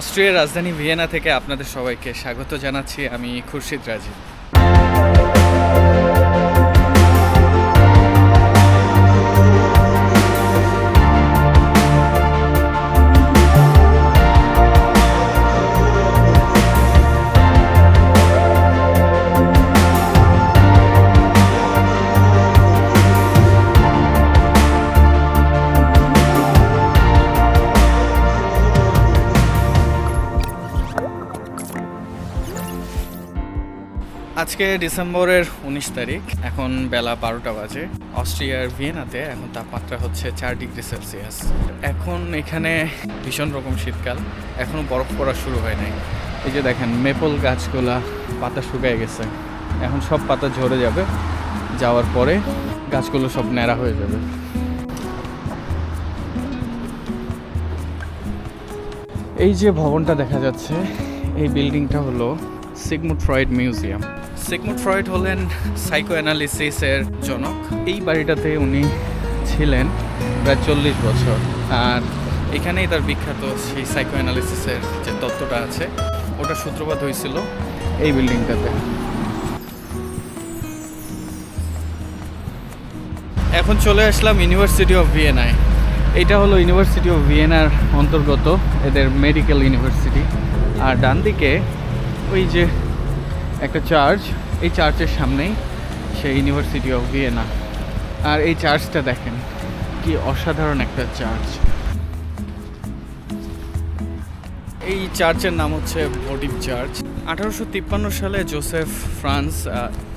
অস্ট্রিয়ার রাজধানী ভিয়েনা থেকে আপনাদের সবাইকে স্বাগত জানাচ্ছি। আমি খুরশিদ রাজীব। আজকে ডিসেম্বরের উনিশ তারিখ, এখন বেলা বারোটা বাজে। অস্ট্রিয়ার ভিয়েনাতে এখন তাপমাত্রা হচ্ছে চার ডিগ্রি সেলসিয়াস। এখন এখানে ভীষণ রকম শীতকাল এখনও বরফ পড়া শুরু হয় নাই। এই যে দেখেন, মেপল গাছগুলা, পাতা শুকায় গেছে। এখন সব পাতা ঝরে যাবে, যাওয়ার পরে গাছগুলো সব ন্যাড়া হয়ে যাবে। এই যে ভবনটা দেখা যাচ্ছে, এই বিল্ডিংটা হলো Sigmund Freud museum. Sigmund Freud হলেন সাইকো অ্যানালিসিসের জনক। এই বাড়িটাতে উনি ছিলেন প্রায় চল্লিশ বছর। আর এখানেই তার বিখ্যাত সেই সাইকো অ্যানালিসিসের যে তত্ত্বটা আছে, ওটা সূত্রপাত হয়েছিল এই বিল্ডিংটাতে। এখন চলে আসলাম ইউনিভার্সিটি অফ ভিয়েনায়। এটা হলো ইউনিভার্সিটি অফ ভিয়েনার অন্তর্গত, এদের মেডিকেল ইউনিভার্সিটি। আর ডান দিকে ওই যে একটা চার্চ, এই চার্চের সামনেই সেই ইউনিভার্সিটি অফ ভিয়েনা আর এই চার্চটা দেখেন, কি অসাধারণ একটা চার্চ। এই চার্চের নাম হচ্ছে ভোটিভ চার্চ আঠারোশো তিপ্পান্ন সালে জোসেফ ফ্রান্স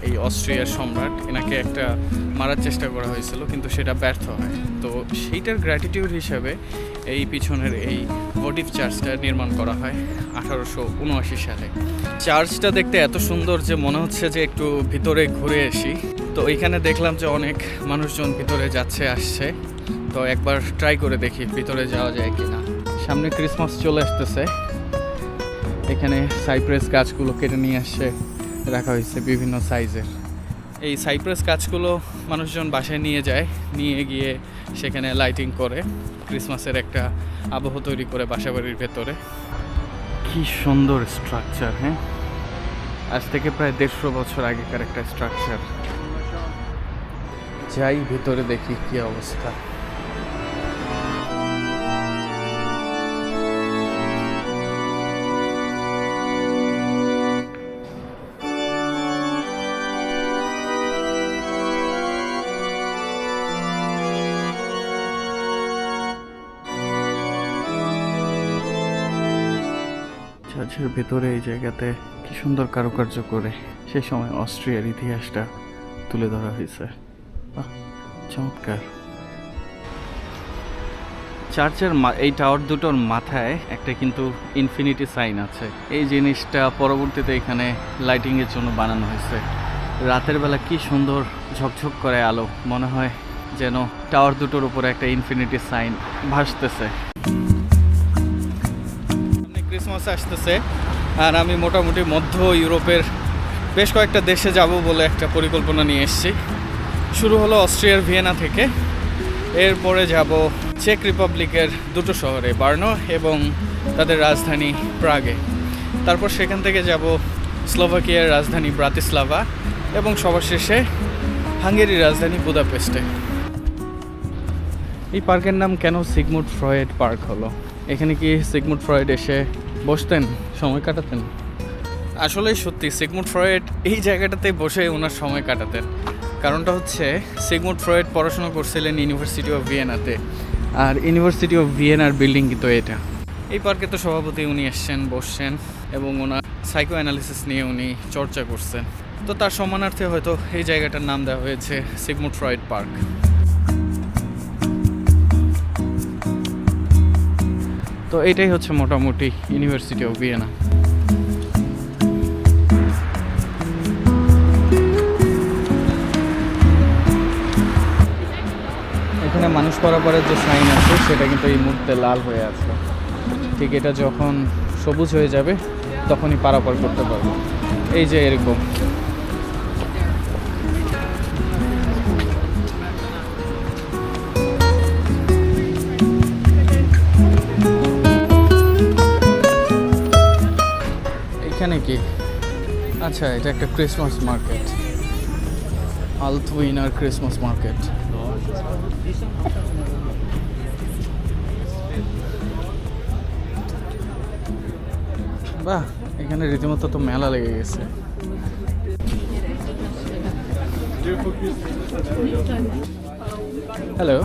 এই অস্ট্রিয়ার সম্রাট, এনাকে একটা মারার চেষ্টা করা হয়েছিল, কিন্তু সেটা ব্যর্থ হয়। তো সেইটার গ্র্যাটিটিউড হিসাবে এই পিছনের এই ভোটিভ চার্চটা নির্মাণ করা হয় আঠারোশো উনআশি সালে। চার্চটা দেখতে এত সুন্দর যে মনে হচ্ছে যে একটু ভিতরে ঘুরে আসি। তো এইখানে দেখলাম যে অনেক মানুষজন ভিতরে যাচ্ছে, আসছে। তো একবার ট্রাই করে দেখি ভিতরে যাওয়া যায় কিনা। সামনে ক্রিসমাস চলে আসতেছে। এখানে সাইপ্রেস গাছগুলো কেটে নিয়ে আসছে রাখা হয়েছে বিভিন্ন সাইজের এই সাইপ্রেস গাছগুলো মানুষজন বাসায় নিয়ে যায়। নিয়ে গিয়ে সেখানে লাইটিং করে ক্রিসমাসের একটা আবহ তৈরি করে বাসাবাড়ির ভেতরে। কি সুন্দর স্ট্রাকচার হ্যাঁ? আজ থেকে প্রায় দেড়শো বছর আগেকার একটা স্ট্রাকচার যাই ভেতরে দেখি কি অবস্থা। চার্চের ভেতরে এই জায়গাতে কি সুন্দর কারুকার্য করে। সেই সময় অস্ট্রিয়ার ইতিহাসটা তুলে ধরা হয়েছে। চমৎকার। চার্চের এই টাওয়ার দুটোর মাথায় একটা কিন্তু ইনফিনিটি সাইন আছে। এই জিনিসটা পরবর্তীতে এখানে লাইটিংয়ের জন্য বানানো হয়েছে। রাতের বেলা কি সুন্দর ঝকঝক করে আলো, মনে হয় যেন টাওয়ার দুটোর উপরে একটা ইনফিনিটি সাইন ভাসতেছে। ক্রিসমাস আসতেছে। আর আমি মোটামুটি মধ্য ইউরোপের বেশ কয়েকটা দেশে যাব বলে একটা পরিকল্পনা নিয়ে এসেছি। শুরু হলো অস্ট্রিয়ার ভিয়েনা থেকে। এরপরে যাব চেক রিপাবলিকের দুটো শহরে, বার্নো এবং তাদের রাজধানী প্রাগে। তারপর সেখান থেকে যাব স্লোভাকিয়ার রাজধানী ব্রাতিস্লাভা এবং সবার শেষে হাঙ্গেরির রাজধানী বুদাপেস্টে। এই পার্কের নাম কেন সিগমুড ফ্রয়েড পার্ক হলো? এখানে কি সিগমুড ফ্রয়েড এসে বসতেন, সময় কাটাতেন। আসলেই সত্যি সিগমুড ফ্রয়েড এই জায়গাটাতে বসে ওনার সময় কাটাতেন। কারণটা হচ্ছে সিগমুড ফ্রয়েড পড়াশোনা করছিলেন ইউনিভার্সিটি অফ ভিয়েনাতে আর ইউনিভার্সিটি অফ ভিয়েনার বিল্ডিং কিন্তু এটা। এই পার্কে তো সভাপতি উনি এসছেন, বসছেন এবং ওনার সাইকো অ্যানালিসিস নিয়ে উনি চর্চা করছেন। তো তার সম্মানার্থে হয়তো এই জায়গাটার নাম দেওয়া হয়েছে সিগমুড ফ্রয়েড পার্ক। তো এটাই হচ্ছে মোটামুটি ইউনিভার্সিটি অফ ভিয়েনা এখানে মানুষ পারাপারের যে সাইন আছে, সেটা কিন্তু এই মুহূর্তে লাল হয়ে আছে। ঠিক এটা যখন সবুজ হয়ে যাবে, তখনই পারাপার করতে পারব। এই যে এরকম। কি আচ্ছা এটা একটা ক্রিসমাস মার্কেট আলথুইনার ক্রিসমাস মার্কেট বাহ এখানে রীতিমতো তো মেলা লেগে গেছে hello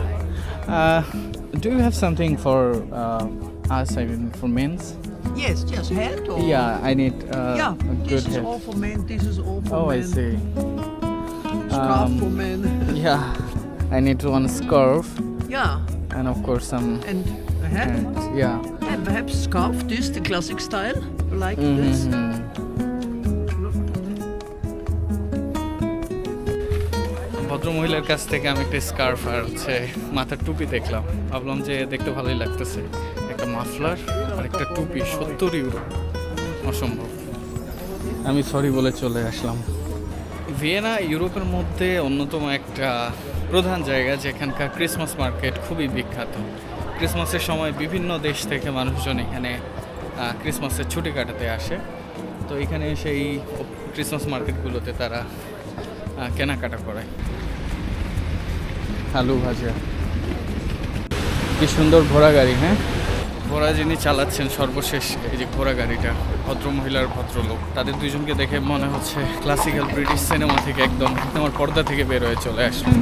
you have something for uh, us? I mean, for men's? Yes, just hat or Yeah, I need uh, yeah. a good This is head. all for men. This is all for Oh, men. I see. Scarf Um, for men. Yeah, I need one scarf yeah, and of course some. and a hat. And, yeah. And perhaps scarf. This the classic style, like this. Mhm. ভদ্রমহিলার কাছ থেকে আমি একটা scarf আর হচ্ছে মাথার টুপি দেখলাম ভাবলাম যে দেখতে ভালোই লাগতেছে একটা মাফলার আর একটা টুপি সত্তর ইউরো। অসম্ভব। আমি সরি বলে চলে আসলাম। ভিয়েনা ইউরোপের মধ্যে অন্যতম একটা প্রধান জায়গা যেখানকার ক্রিসমাস মার্কেট খুবই বিখ্যাত। ক্রিসমাসের সময় বিভিন্ন দেশ থেকে মানুষজন এখানে ক্রিসমাসের ছুটি কাটাতে আসে। তো এখানে সেই ক্রিসমাস মার্কেটগুলোতে তারা কেনাকাটা করে। আলু ভাজা। কি সুন্দর ঘোড়া গাড়ি হ্যাঁ? ঘোড়া যিনি চালাচ্ছেন সর্বশেষ এই যে ঘোড়া গাড়িটা, ভদ্র ভদ্রমহিলার ভদ্রলোক তাদের দুইজনকে দেখে মনে হচ্ছে ক্লাসিক্যাল ব্রিটিশ সিনেমা থেকে একদম আমার পর্দা থেকে বের হয়ে চলে আসলো।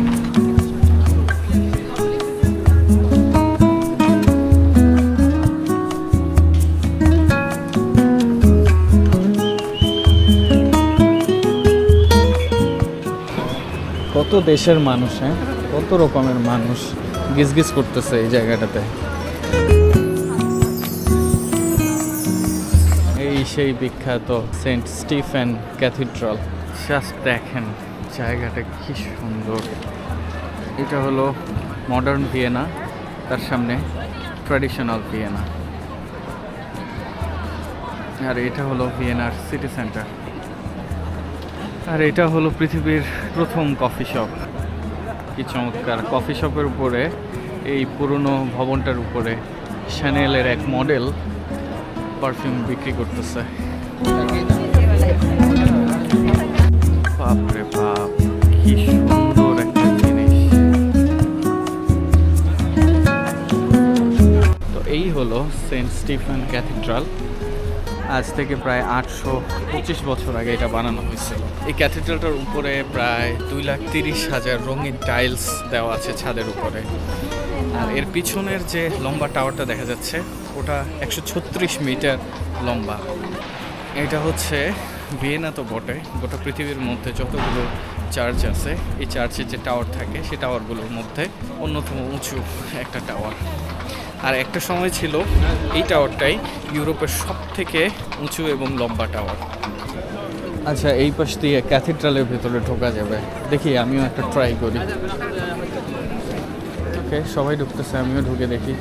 কত দেশের মানুষ হ্যাঁ? কত রকমের মানুষ গিজগিজ করতেছে এই জায়গাটাতে। এই সেই বিখ্যাত সেন্ট স্টিফেন ক্যাথিড্রাল। জাস্ট দেখেন জায়গাটা কি সুন্দর। এটা হলো মডার্ন ভিয়েনা তার সামনে ট্র্যাডিশনাল ভিয়েনা আর এটা হলো ভিয়েনার সিটি সেন্টার আর এটা হলো পৃথিবীর প্রথম কফি শপ কি চমৎকার। কফি শপের উপরে, এই পুরনো ভবনটার উপরে শ্যানেলের এক মডেল পারফিউম বিক্রি করতেছে। বাপরে বাপ, কি সুন্দর একটা জিনিস। তো এই হলো সেন্ট স্টিফেন ক্যাথিড্রাল। আজ থেকে প্রায় আটশো পঁচিশ বছর আগে এটা বানানো হয়েছিল। এই ক্যাথিড্রালটার উপরে প্রায় দুই লাখ তিরিশ হাজার রঙিন টাইলস দেওয়া আছে ছাদের উপরে। আর এর পিছনের যে লম্বা টাওয়ারটা দেখা যাচ্ছে ওটা একশো ছত্রিশ মিটার লম্বা। এটা হচ্ছে ভিয়েনা তো বটে। গোটা পৃথিবীর মধ্যে যতগুলো চার্চ আছে, এই চার্চের যে টাওয়ার থাকে সেই টাওয়ারগুলোর মধ্যে অন্যতম উঁচু একটা টাওয়ার। আর একটা সময় ছিল, এই টাওয়ারটাই ইউরোপের সব থেকে উঁচু এবং লম্বা টাওয়ার। আচ্ছা এই পাশ দিয়ে ক্যাথিড্রালের ভেতরে ঢোকা যাবে। দেখি, আমিও একটা ট্রাই করি। ওকে, সবাই ঢুকতেছে, আমিও ঢুকে দেখি।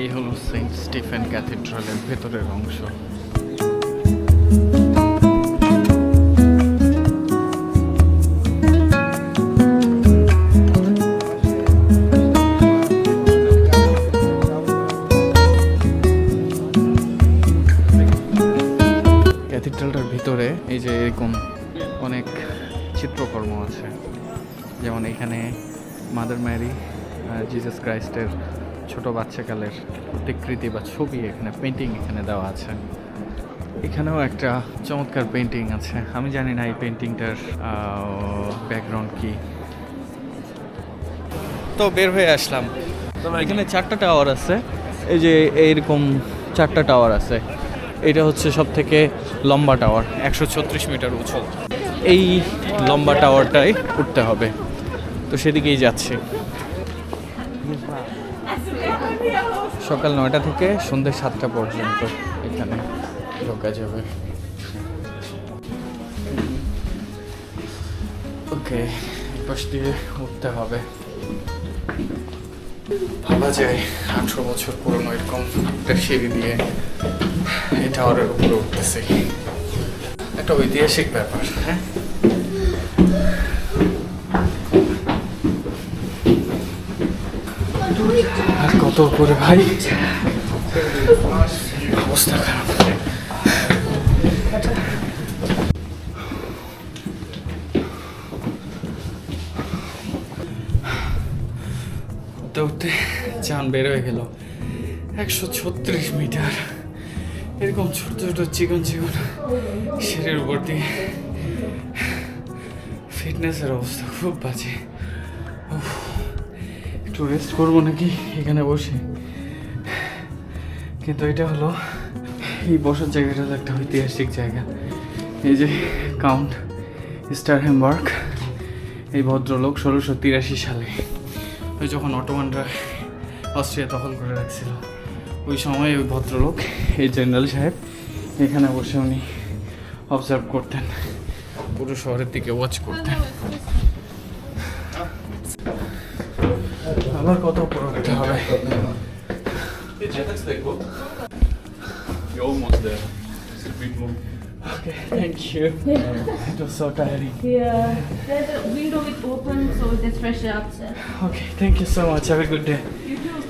এই হলো সেন্ট স্টিফেন ক্যাথিড্রালের ভেতরের অংশ। ক্যাথিড্রালটার ভিতরে এই যে এরকম অনেক চিত্রকর্ম আছে। যেমন এখানে মাদার ম্যারি জিসাস ক্রাইস্টের ছোট বাচ্চাকালের প্রতিকৃতি বা ছবি এখানে পেন্টিং এখানে দেওয়া আছে। এখানেও একটা চমৎকার পেন্টিং আছে। আমি জানি না এই পেন্টিংটার ব্যাকগ্রাউন্ড কি। তো বের হয়ে আসলাম। এখানে চারটা টাওয়ার আছে। এই যে এইরকম চারটা টাওয়ার আছে। এটা হচ্ছে সব থেকে লম্বা টাওয়ার একশো ছত্রিশ মিটার উঁচু। এই লম্বা টাওয়ারটাই উঠতে হবে। তো সেদিকেই যাচ্ছি। সকাল নয়টা থেকে সন্ধ্যে সাতটা পর্যন্ত এখানে ঢোকা যাবে। ওকে পাশ দিয়ে উঠতে হবে। ভাবা যায়, আঠারো বছর পুরনো এরকম একটা সিঁড়ি দিয়ে এই টাওয়ারের উপরে উঠতেছে। একটা ঐতিহাসিক ব্যাপার হ্যাঁ আর কত করে ভাই? অবস্থা খারাপ। উঠতে উঠতে চান বের হয়ে গেল। একশো ছত্রিশ মিটার। এরকম ছোট ছোট চিকন চিকন সিঁড়ির উপর দিয়ে ফিটনেসের অবস্থা খুব বাজে। একটু রেস্ট করব নাকি? এখানে বসে। কিন্তু এটা হলো এই বসার জায়গাটা তো একটা ঐতিহাসিক জায়গা। এই যে কাউন্ট স্টার হ্যামবার্গ এই ভদ্রলোক ষোলোশো তিরাশি সালে। ওই যখন অটোমানরা অস্ট্রিয়া দখল করে রাখছিল, ওই সময় ওই ভদ্রলোক, এই জেনারেল সাহেব, এখানে বসে উনি অবজার্ভ করতেন। পুরো শহরের দিকে ওয়াচ করতেন। আবার কত উপরে উঠতে হবে You're almost there. It's a bit more. Okay, thank you. It was so tiring. Yeah, there's a window with open so there's fresh air outside. Okay, thank you so much. Have a good day. You too.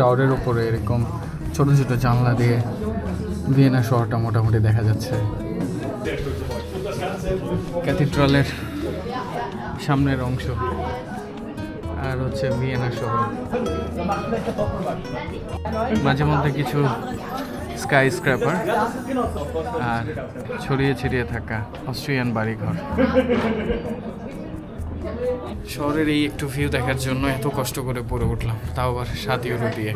টাওয়ারের উপরে এরকম ছোট ছোট জানলা দিয়ে Vienna শহরটা মোটামুটি দেখা যাচ্ছে। ক্যাথিড্রালের সামনের অংশ আর হচ্ছে ভিয়েনা শহর। মাঝে মধ্যে কিছু স্কাই স্ক্র্যাপার আর ছড়িয়ে ছিটিয়ে থাকা অস্ট্রিয়ান বাড়িঘর। শহরের এই একটু ভিউ দেখার জন্য এত কষ্ট করে পড়ে উঠলাম, তাও আবার সাত ইউরো দিয়ে।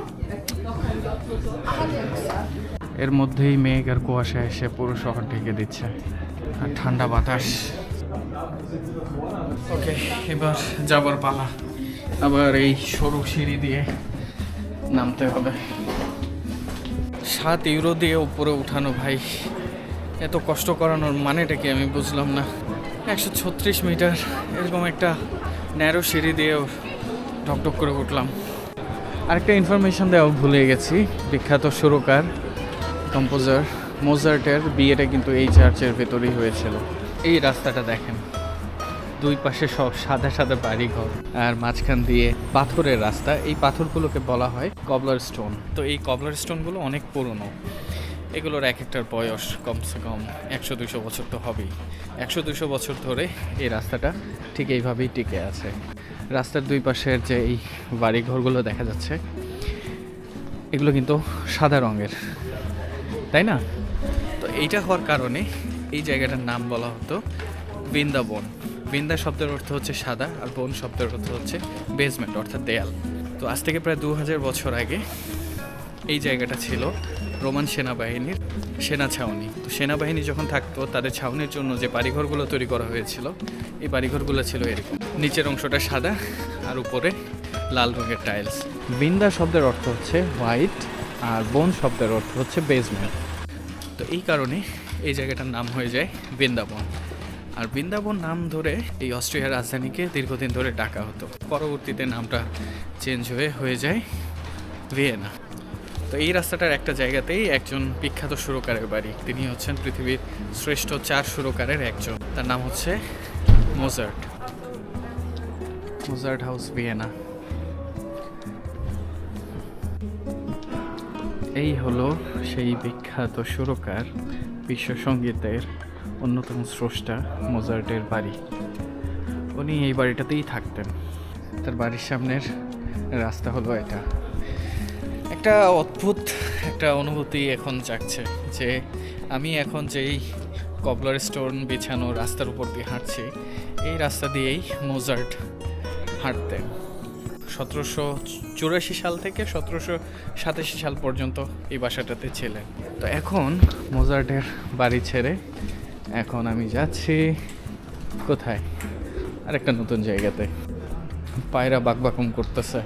এর মধ্যেই মেঘ আর কুয়াশা এসে পুরো শহর ঢেকে দিচ্ছে, আর ঠান্ডা বাতাস। ওকে, এবার যাবার পালা। আবার এই সরু সিঁড়ি দিয়ে নামতে হবে। সাত ইউরো দিয়ে উপরে উঠানো ভাই, এত কষ্ট করানোর মানেটা কি আমি বুঝলাম না। একশো ছত্রিশ মিটার এরকম একটা ন্যারো সিঁড়ি দিয়ে ঢকঢক করে উঠলাম। আরেকটা ইনফরমেশন দেওয়া ভুলে গেছি। বিখ্যাত সুরকার কম্পোজার মোজার্টের বিয়েটা কিন্তু এই চার্চের ভেতরেই হয়েছিল। এই রাস্তাটা দেখেন, দুই পাশে সব সাদা সাদা বাড়ি ঘর আর মাঝখান দিয়ে পাথরের রাস্তা। এই পাথরগুলোকে বলা হয় কবলার স্টোন তো এই কবলার স্টোনগুলো অনেক পুরনো। এগুলোর এক একটার বয়স কমসে কম একশো দুশো বছর তো হবেই। একশো দুশো বছর ধরে এই রাস্তাটা ঠিক এইভাবেই টিকে আছে। রাস্তার দুই পাশের যে এই বাড়িঘরগুলো দেখা যাচ্ছে, এগুলো কিন্তু সাদা রঙের। তাই না? তো এইটা হওয়ার কারণে এই জায়গাটার নাম বলা হতো বৃন্দাবন। বৃন্দা শব্দের অর্থ হচ্ছে সাদা আর বন শব্দের অর্থ হচ্ছে বেসমেন্ট অর্থাৎ দেয়াল। তো আজ থেকে প্রায় দু হাজার বছর আগে এই জায়গাটা ছিল রোমান সেনাবাহিনীর সেনা ছাউনি। তো সেনাবাহিনী যখন থাকতো তাদের ছাউনির জন্য যে বাড়িঘরগুলো তৈরি করা হয়েছিল এই বাড়িঘরগুলো ছিল এরকম। নিচের অংশটা সাদা আর উপরে লাল রঙের টাইলস। বৃন্দা শব্দের অর্থ হচ্ছে হোয়াইট আর বোন শব্দের অর্থ হচ্ছে বেসমেন্ট। তো এই কারণে এই জায়গাটার নাম হয়ে যায় বৃন্দাবন। আর বৃন্দাবন নাম ধরে এই অস্ট্রিয়ার রাজধানীকে দীর্ঘদিন ধরে ডাকা হতো। পরবর্তীতে নামটা চেঞ্জ হয়ে হয়ে যায় ভিয়েনা। তো এই রাস্তাটার একটা জায়গাতেই একজন বিখ্যাত সুরকারের বাড়ি। তিনি হচ্ছেন পৃথিবীর শ্রেষ্ঠ চার সুরকারের একজন। তার নাম হচ্ছে মোজার্ট। Mozart house, Vienna. এই হলো সেই বিখ্যাত সুরকার, বিশ্ব সঙ্গীতের অন্যতম স্রষ্টা মোজার্টের বাড়ি। উনি এই বাড়িটাতেই থাকতেন। তার বাড়ির সামনের রাস্তা হলো এটা। একটা অদ্ভুত একটা অনুভূতি এখন জাগছে যে আমি এখন যেই কবলার স্টোন বিছানো রাস্তার উপর দিয়ে হাঁটছি, এই রাস্তা দিয়েই মোজার্ট হাঁটতেন সতেরোশো চুরাশি সাল থেকে সতেরোশো সাতাশি সাল পর্যন্ত এই বাসাটাতে ছিলেন। তো এখন মোজার্টের বাড়ি ছেড়ে এখন আমি যাচ্ছি কোথায়? আরেকটা নতুন জায়গাতে। পায়রা বাকবাকম করতেছে।